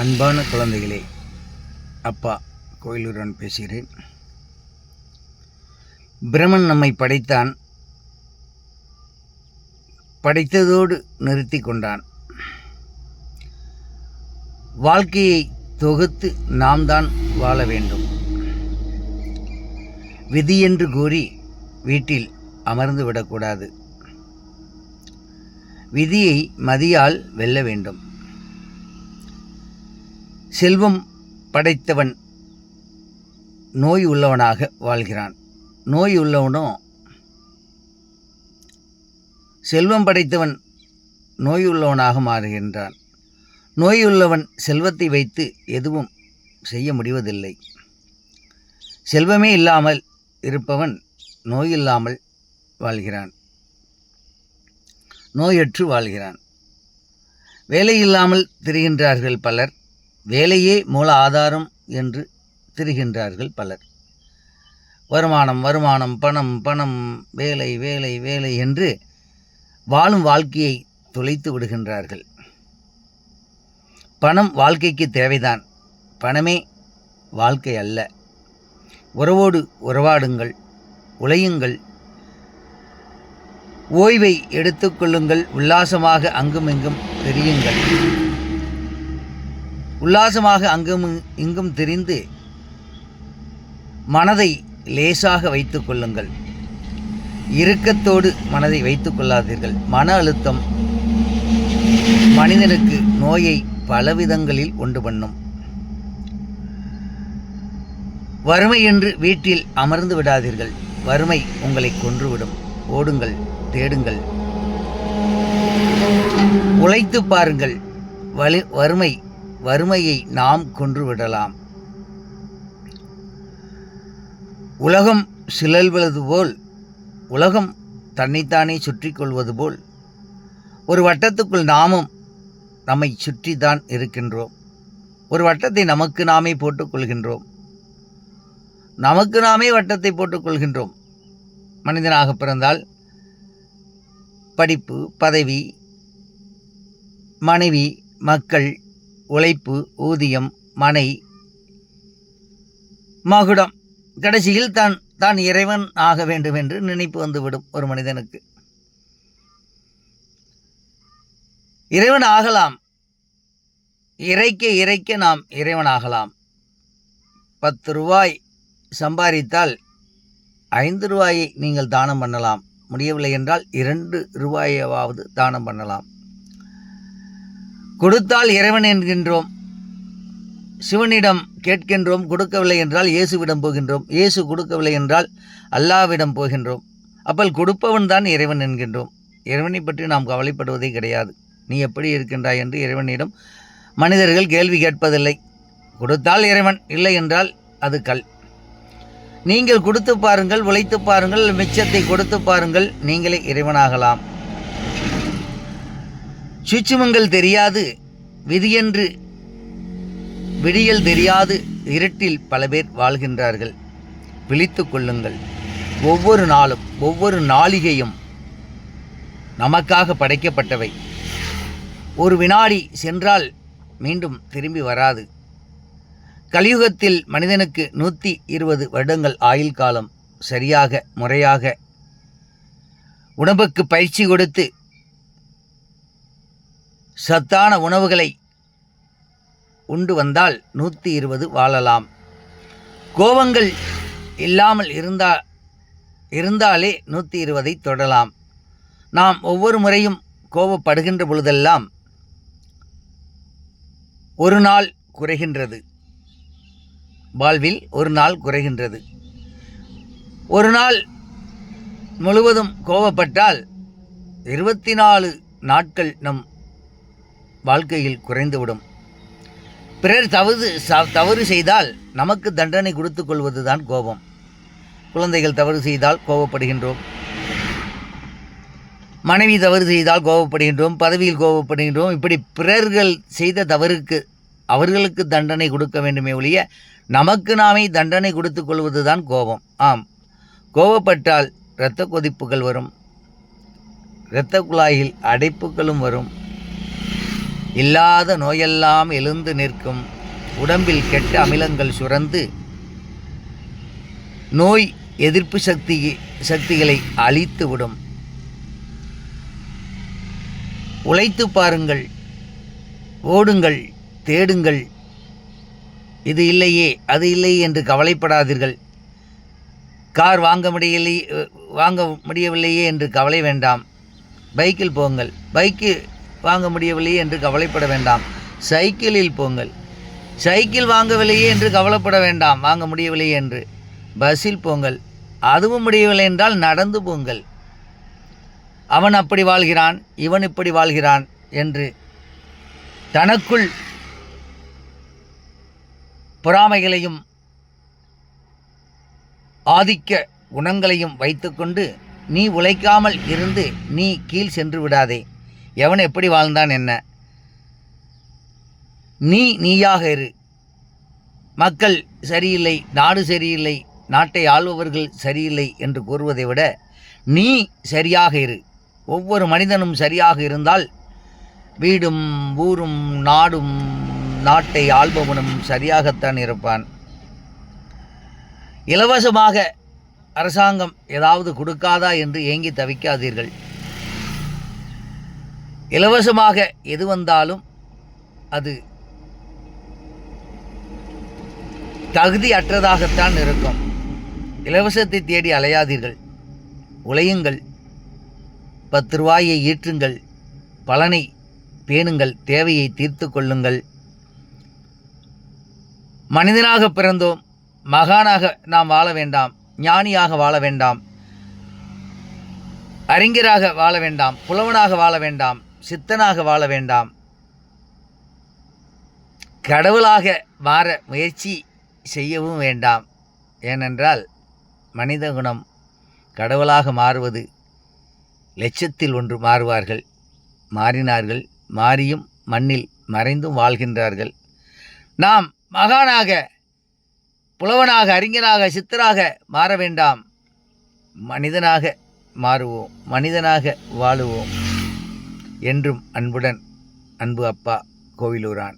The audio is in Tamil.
அன்பான குழந்தைகளே அப்பா கோயிலுடன் பேசுகிறேன். பிரமன் நம்மை படைத்தான் படைத்ததோடு நிறுத்தி கொண்டான். வாழ்க்கையை தொகுத்து நாம் தான் வாழ வேண்டும். விதி என்று கூறி வீட்டில் அமர்ந்து விடக்கூடாது. விதியை மதியால் வெல்ல வேண்டும். செல்வம் படைத்தவன் நோய் உள்ளவனாக வாழ்கிறான். நோய் உள்ளவனும் செல்வம் படைத்தவன் நோய் உள்ளவனாக மாறுகின்றான். நோய் உள்ளவன் செல்வத்தை வைத்து எதுவும் செய்ய முடிவதில்லை. செல்வமே இல்லாமல் இருப்பவன் நோய் இல்லாமல் வாழ்கிறான். நோயற்று வாழ்கிறான். வேலை இல்லாமல் திரிகின்றார்கள் பலர். வேலையே மூல ஆதாரம் என்று திரிகின்றார்கள் பலர். வருமானம் வருமானம் பணம் பணம் வேலை வேலை வேலை என்று வாழும் வாழ்க்கையை தொலைத்து விடுகின்றார்கள். பணம் வாழ்க்கைக்கு தேவைதான். பணமே வாழ்க்கை அல்ல. உறவோடு உறவாடுங்கள் உழையுங்கள். ஓய்வை எடுத்துக்கொள்ளுங்கள் உல்லாசமாக அங்குமிங்கும் தெரியுங்கள் உல்லாசமாக அங்கும் இங்கும் தெரிந்து மனதை லேசாக வைத்து கொள்ளுங்கள். இறுக்கத்தோடு மனதை வைத்து கொள்ளாதீர்கள். மன அழுத்தம் மனிதனுக்கு நோயை பலவிதங்களில் உண்டு பண்ணும். வறுமை என்று வீட்டில் அமர்ந்து விடாதீர்கள். வறுமை உங்களை கொன்றுவிடும். ஓடுங்கள் தேடுங்கள். உழைத்து பாருங்கள். வலி வறுமை வறுமையை நாம் கொன்று விடலாம். உலகம் சுழல்வது போல் உலகம் தன்னைத்தானே சுற்றி கொள்வது போல் ஒரு வட்டத்துக்குள் நாமும் நம்மை சுற்றி தான் இருக்கின்றோம். ஒரு வட்டத்தை நமக்கு நாமே போட்டுக்கொள்கின்றோம் நமக்கு நாமே வட்டத்தை போட்டுக்கொள்கின்றோம் மனிதனாக பிறந்தால் படிப்பு பதவி மனைவி மக்கள் உழைப்பு ஊதியம் மனை. மகுடம். கடைசியில் தான் தான் இறைவன் ஆக வேண்டும் என்று நினைப்பு வந்துவிடும் ஒரு மனிதனுக்கு. இறைவன் ஆகலாம். இறைக்க இறைக்க நாம் இறைவன் ஆகலாம். பத்து ரூபாய் சம்பாதித்தால் ஐந்து ரூபாயை நீங்கள் தானம் பண்ணலாம். முடியவில்லை என்றால் இரண்டு ரூபாயாவது தானம் பண்ணலாம். கொடுத்தால் இறைவன் என்கின்றோம். சிவனிடம் கேட்கின்றோம் கொடுக்கவில்லை என்றால் இயேசுவிடம் போகின்றோம். இயேசு கொடுக்கவில்லை என்றால் அல்லாவிடம் போகின்றோம். அப்பல் கொடுப்பவன் தான் இறைவன் என்கின்றோம். இறைவனை பற்றி நாம் கவலைப்படுவதே கிடையாது. நீ எப்படி இருக்கின்றாய் என்று இறைவனிடம் மனிதர்கள் கேள்வி கேட்பதில்லை. கொடுத்தால் இறைவன் இல்லை என்றால் அது கல். நீங்கள் கொடுத்து பாருங்கள் உழைத்து பாருங்கள் மிச்சத்தை கொடுத்து பாருங்கள் நீங்களே இறைவனாகலாம். சூட்சுமங்கள் தெரியாது விதியென்று விடியல் தெரியாது இருட்டில் பல பேர் வாழ்கின்றார்கள். விழித்து கொள்ளுங்கள். ஒவ்வொரு நாளும் ஒவ்வொரு நாளிகையும் நமக்காக படைக்கப்பட்டவை. ஒரு வினாடி சென்றால் மீண்டும் திரும்பி வராது. கலியுகத்தில் மனிதனுக்கு நூற்றி இருபது வருடங்கள் ஆயுள் காலம் சரியாக முறையாக உணவுக்கு பயிற்சி கொடுத்து சத்தான உணவுகளை உண்டு வந்தால் நூற்றி இருபது வாழலாம். கோபங்கள் இல்லாமல் இருந்தா இருந்தாலே நூற்றி இருபதை தொடலாம். நாம் ஒவ்வொரு முறையும் கோபப்படுகின்ற பொழுதெல்லாம் ஒரு நாள் குறைகின்றது. வாழ்வில் ஒரு நாள் குறைகின்றது. ஒரு நாள் முழுவதும் கோபப்பட்டால் இருபத்தி நாலு நாட்கள் நம் வாழ்க்கையில் குறைந்துவிடும். பிறர் தவறு ச- தவறு செய்தால் நமக்கு தண்டனை கொடுத்து கொள்வது தான் கோபம். குழந்தைகள் தவறு செய்தால் கோபப்படுகின்றோம். மனைவி தவறு செய்தால் கோபப்படுகின்றோம். பதவியில் கோபப்படுகின்றோம். இப்படி பிறர்கள் செய்த தவறுக்கு அவர்களுக்கு தண்டனை கொடுக்க வேண்டுமே ஒழிய நமக்கு நாமே தண்டனை கொடுத்து கொள்வது தான் கோபம். ஆம். கோபப்பட்டால் இரத்த கொதிப்புகள் வரும். இரத்த குழாயில் அடைப்புகளும் வரும். இல்லாத நோயெல்லாம் எழுந்து நிற்கும். உடம்பில் கெட்ட அமிலங்கள் சுரந்து நோய் எதிர்ப்பு சக்தி சக்திகளை அழித்து விடும். உழைத்து பாருங்கள். ஓடுங்கள். தேடுங்கள். இது இல்லையே அது இல்லையே என்று கவலைப்படாதீர்கள். கார் வாங்க முடியலை வாங்க முடியவில்லையே என்று கவலை வேண்டாம். பைக்கில் போங்கள். பைக்கு வாங்க முடியவில்லையே என்று கவலைப்பட வேண்டாம். சைக்கிளில் போங்கள். சைக்கிள் வாங்கவில்லையே என்று கவலைப்பட வேண்டாம். வாங்க முடியவில்லையே என்று. பஸ்ஸில் போங்கள். அதுவும் முடியவில்லை என்றால் நடந்து போங்கள். அவன் அப்படி வாழ்கிறான் இவன் இப்படி வாழ்கிறான் என்று தனக்குள் பொறாமைகளையும் ஆதிக்க குணங்களையும் வைத்துக்கொண்டு நீ உழைக்காமல் இருந்து நீ கீழ் சென்று விடாதே. எவன் எப்படி வாழ்ந்தான் என்ன? நீ நீயாக இரு. மக்கள் சரியில்லை நாடு சரியில்லை நாட்டை ஆள்பவர்கள் சரியில்லை என்று கூறுவதை விட நீ சரியாக இரு. ஒவ்வொரு மனிதனும் சரியாக இருந்தால் வீடும் ஊரும் நாடும் நாட்டை ஆள்பவனும் சரியாகத்தான் இருப்பான். இலவசமாக அரசாங்கம் ஏதாவது கொடுக்காதா என்று ஏங்கி தவிக்காதீர்கள். இலவசமாக எது வந்தாலும் அது தகுதி அற்றதாகத்தான் இருக்கும். இலவசத்தை தேடி அலையாதீர்கள். உழையுங்கள். பத்து ரூபாயை ஈற்றுங்கள் பலனை பேணுங்கள். தேவையை தீர்த்து கொள்ளுங்கள். மனிதனாக பிறந்தோம். மகானாக நாம் வாழ வேண்டாம். ஞானியாக வாழ வேண்டாம். அறிஞராக வாழ வேண்டாம். புலவனாக வாழ வேண்டாம். சித்தனாக வாழ வேண்டாம். கடவுளாக மாற முயற்சி செய்யவும் வேண்டாம். ஏனென்றால் மனித குணம் கடவுளாக மாறுவது லட்சத்தில் ஒன்று மாறுவார்கள். மாறினார்கள் மாறியும் மண்ணில் மறைந்தும் வாழ்கின்றார்கள். நாம் மகானாக புலவனாக அறிஞனாக சித்தராக மாற வேண்டாம். மனிதனாக மாறுவோம் மனிதனாக வாழுவோம். என்றும் அன்புடன் அன்பு அப்பா கோவிலூரான்.